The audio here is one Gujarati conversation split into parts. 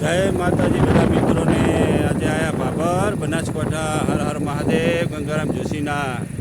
જય માતાજી બધા મિત્રોને. આજે આયા બાબર બનાસકાંઠા હર હર મહાદેવ ગંગારામ જોશીના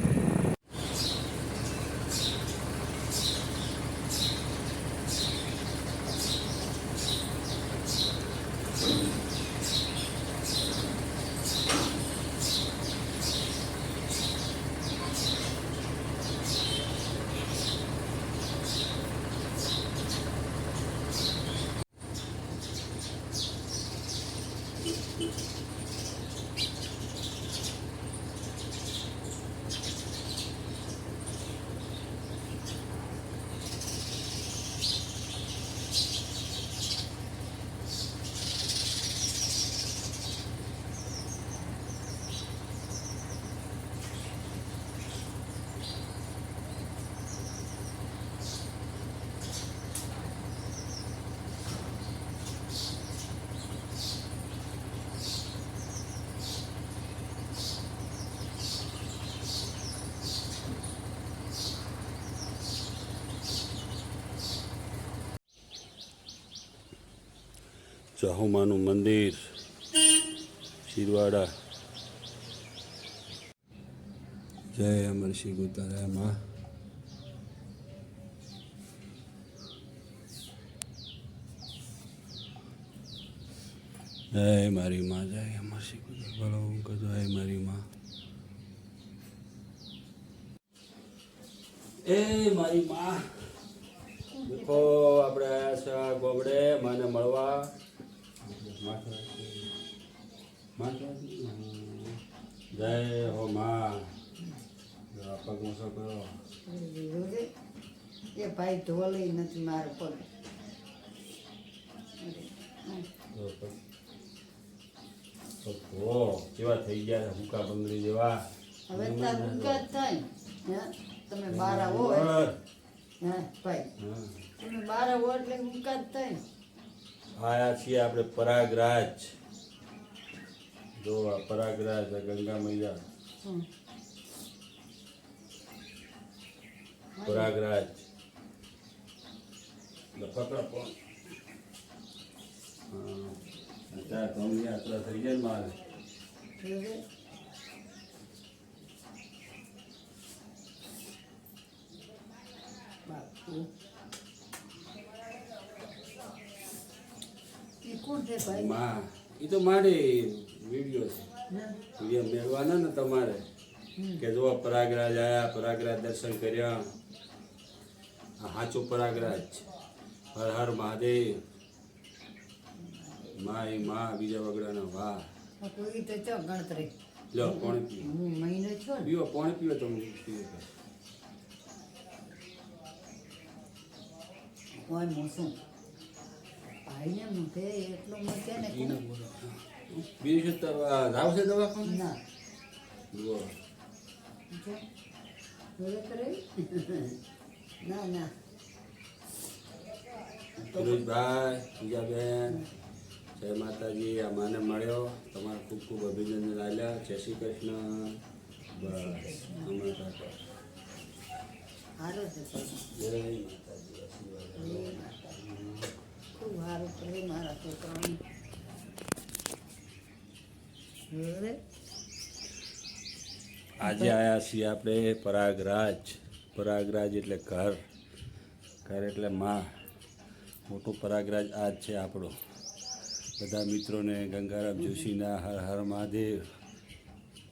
ચાહુમાનું મંદિર, શિરવાડા. જય અમર શ્રી ગુતારામાં જય મારી માં, જય અમર શ્રી ગુતારા બોલો જય મારી માં. એ મારી માં. દેખો આપણે આયા છે આ જય હો મા એ ભાઈ ઢોલે નથી મારો પગ. કેવા થઈ ગયા હુકા બંગડી જેવા હવે તાર ઊંઘા જ થાય હે તમે બારા હોય હે ભાઈ હા. તમે બારા હોય એટલે હુકા થાય આયા છીએ આપણે પરાગરાજ. જોવા પરાગરાજ ગંગા મૈયા. પરાગરાજ. હા અત્યારે તો અમને યાત્રા થઈ જાય મારે. બાપુ એ કોણ છે ભાઈ માં. એ તો મારી વીડિયો છે. વીડિયો મેળવાના ને તમારે. કે જો પરાગરાજ આયા પરાગરાજ દર્શન કર્યા. સાચું પ્રયાગરાજ છે. હર હર મહાદેવ. મા એ મા બીજા વગડાના વાહ લો કોણ પીવો હું મહિનો છો ને? પીવો પાણી પીવો તમે પીવો કોઈ મોસું ભાઈને મૂકે એટલું મૂકે ને ઈ ના બોલો. બીજું શું જાવ છે દવાખાને? ના. જુઓ ના ના. સુરેશભાઈ પૂજાબેન જય માતાજી આ માને મળ્યો. તમારે ખૂબ ખૂબ અભિનંદન આવ્યા જય શ્રી કૃષ્ણ. બસ. હમણાં. જય માતાજી આશીર્વાદ. સારું કરે મારા છોકરાઓને જોડે આજે આવ્યા છીએ આપણે પરાગરાજ પરાગરાજ એટલે ઘર ઘર એટલે માં મોટું પરાગરાજ આજ છે આપણો બધા મિત્રોને ગંગારામ જોશીના હર હર મહાદેવ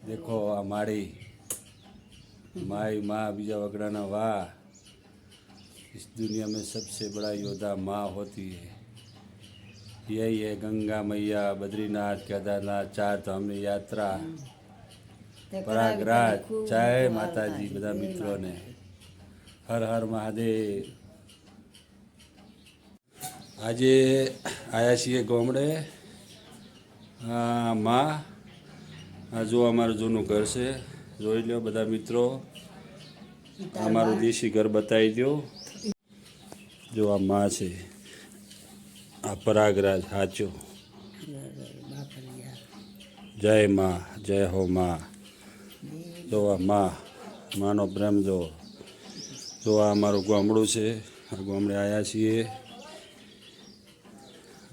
દેખો આ માળી माई माँ बीजा वगड़ाना वाह इस दुनिया में सबसे बड़ा योद्धा माँ होती है ધ્યેય એ ગંગા મૈયા બદ્રીનાથ કેદારનાથ ચાર ધામની યાત્રા. પરાગરાજ જય માતાજી બધા મિત્રોને. હર હર મહાદેવ. આજે આવ્યા છીએ ગામડે. માં જો અમારું જૂનું ઘર છે. જોઈ લો બધા મિત્રો. અમારું દેશી ઘર બતાવી દો જો આ માં છે. આ પરાગરાજ સાચો? જય માં જય હો માં. જો આ માં માનો પ્રેમ જો. જો આ અમારું ગામડું છે આ ગામડે આવ્યા છીએ.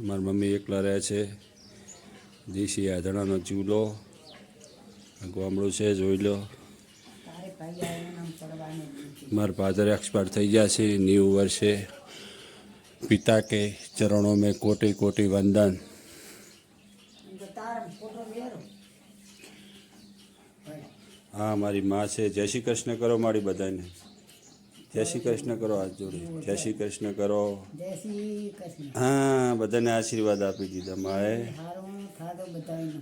મારી મમ્મી એકલા રહે છે. દેશી આધણાનો ચૂલો. આ ગામડું છે જોઈ લો. મારા ફાધર એક્સપાયર થઈ ગયા છે ન્યૂ વર્ષે. પિતા કે ચરણો મેં કોટી કોટી વંદન તો તારા ફોટો લેરો હા મારી માં છે જય શ્રી કૃષ્ણ કરો મારી બધાને જય શ્રી કૃષ્ણ કરો હાથ જોડી જય શ્રી કૃષ્ણ કરો જય શ્રી કૃષ્ણ હા બધાને આશીર્વાદ આપી દીધા માએ હારું ખાધો બધાને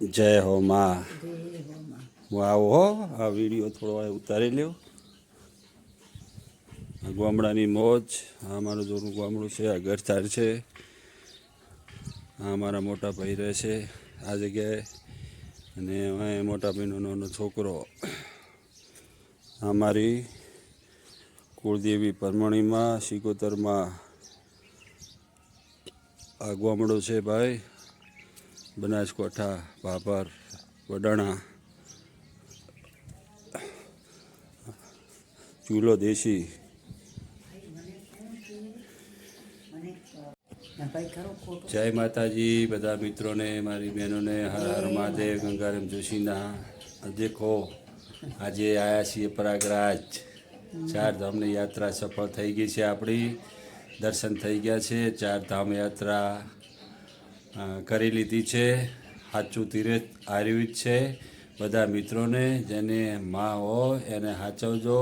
જય હો માં જય હો માં હું આવો હો આ વીડિયો થોડો આ ઉતારી લ્યો આ ગામડાની મોજ, આ મારું જોનું ગામડું છે, આ ગરથાર છે, આ મારા મોટા ભાઈ રહે છે, આ જગ્યાએ. અને અહીં મોટા ભાઈનો નાનો છોકરો, આ મારી કુળદેવી પરમણીમાં, સિકોતરમાં. આ ગામડું છે ભાઈ, બનાસકાંઠા ભાભર વડાણા. ચૂલો દેશી મને ના ભાઈ ખરો ખોટો જય માતાજી, બધા મિત્રોને, મારી બહેનોને, હર હર મહાદેવ, ગંગારામ જોશીના. દેખો, આજે આવ્યા છીએ પ્રયાગરાજ ચાર ધામની યાત્રા સફળ થઈ ગઈ છે આપણી. દર્શન થઈ ગયા છે, ચાર ધામ યાત્રા કરી લીધી છે. સાચું તીર્થ આવ્યું જ છે. બધા મિત્રોને જેને મા હો, એને સાચવજો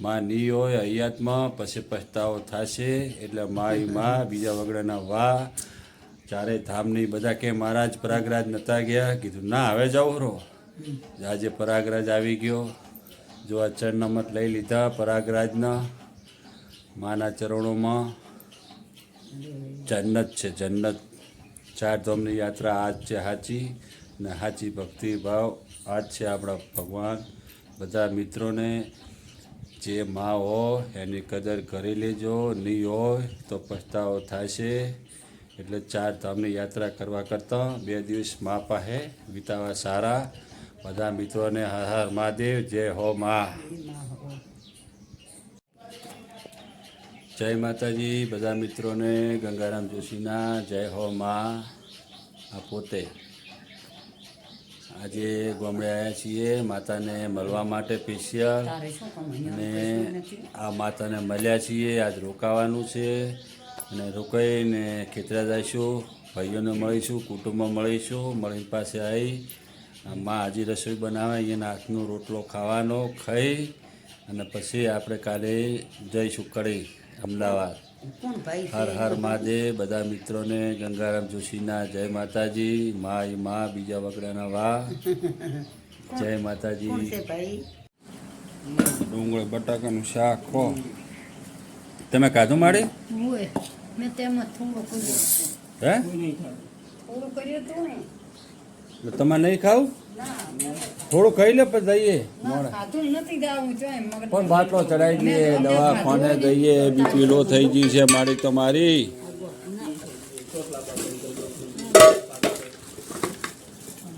માં ની હોય હૈયાતમાં પછી પછતાવો થશે. એટલે માયમાં બીજા વગડાના વાહ. ચારે ધામની બધા કે મહારાજ પ્રયાગરાજ નતા ગયા. કીધું, ના, હવે જાઓ રો આજે પરાગરાજ આવી ગયો. જો આ ચરણમત લઈ લીધા પરાગરાજના માના ચરણોમાં. જન્નત છે, જન્નત. ચાર ધામની યાત્રા આજ છે સાચી ને સાચી ભક્તિ ભાવ આજ છે આપણા ભગવાન. બધા મિત્રોને જે માં હોય એની કદર કરી લેજો, નહીં હોય તો પસ્તાવો થશે. એટલે ચાર ધામની યાત્રા કરવા કરતાં બે દિવસ મા પાસે વિતાવા સારા. બધા મિત્રોને હર હર મહાદેવ, જય હો મા. જય માતાજી, બધા મિત્રોને ગંગારામ જોશીના, જય હો મા. આ પોતે આજે ગામડે આવ્યા છીએ માતાને મળવા માટે સ્પેશિયલ અને આ માતાને મળ્યા છીએ આજ રોકાવાનું છે. અને રોકાઈને ખેતરા જઈશું ભાઈઓને મળીશું કુટુંબમાં મળીશું મળી પાસે આવી માં હજી રસોઈ બનાવે એના હાથનો રોટલો ખાવાનો ખાઈ. અને પછી આપણે કાલે જઈશું કડી અમદાવાદ? હર હર મહાદેવ બધા મિત્રોને ગંગારામ જોશીના જય માતાજી મા મા બીજા વગડાના વાહ. જય માતાજી. ડુંગળ ડુંગળી બટાકાનું શાક ખો તમે કાધું માડી હોય. મેં તેમાં થોડું કર્યું. હે? તમારે નહીં ખાવું? થોડું ખાઈ લે પછી જઈએ. ના જોઈએ પણ બાટલો ચડાવી દઈએ દવા ખાને દઈએ બીપી લો થઈ ગઈ છે મારી તો મારી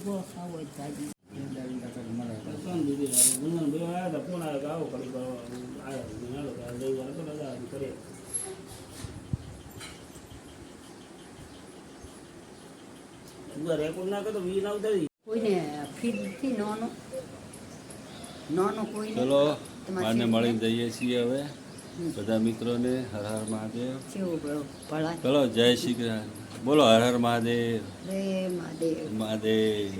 ગોળ ખાવો જ ભાજી કોઈને ફીડથી નોનો નોનો કોઈને ચલો માને મળી જઈએ છીએ હવે. બધા મિત્રોને હર હર મહાદેવ. ચલો જય શ્રી કૃષ્ણ. બોલો હર હર મહાદેવ. મહાદેવ. મહાદેવ.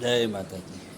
જય માતાજી.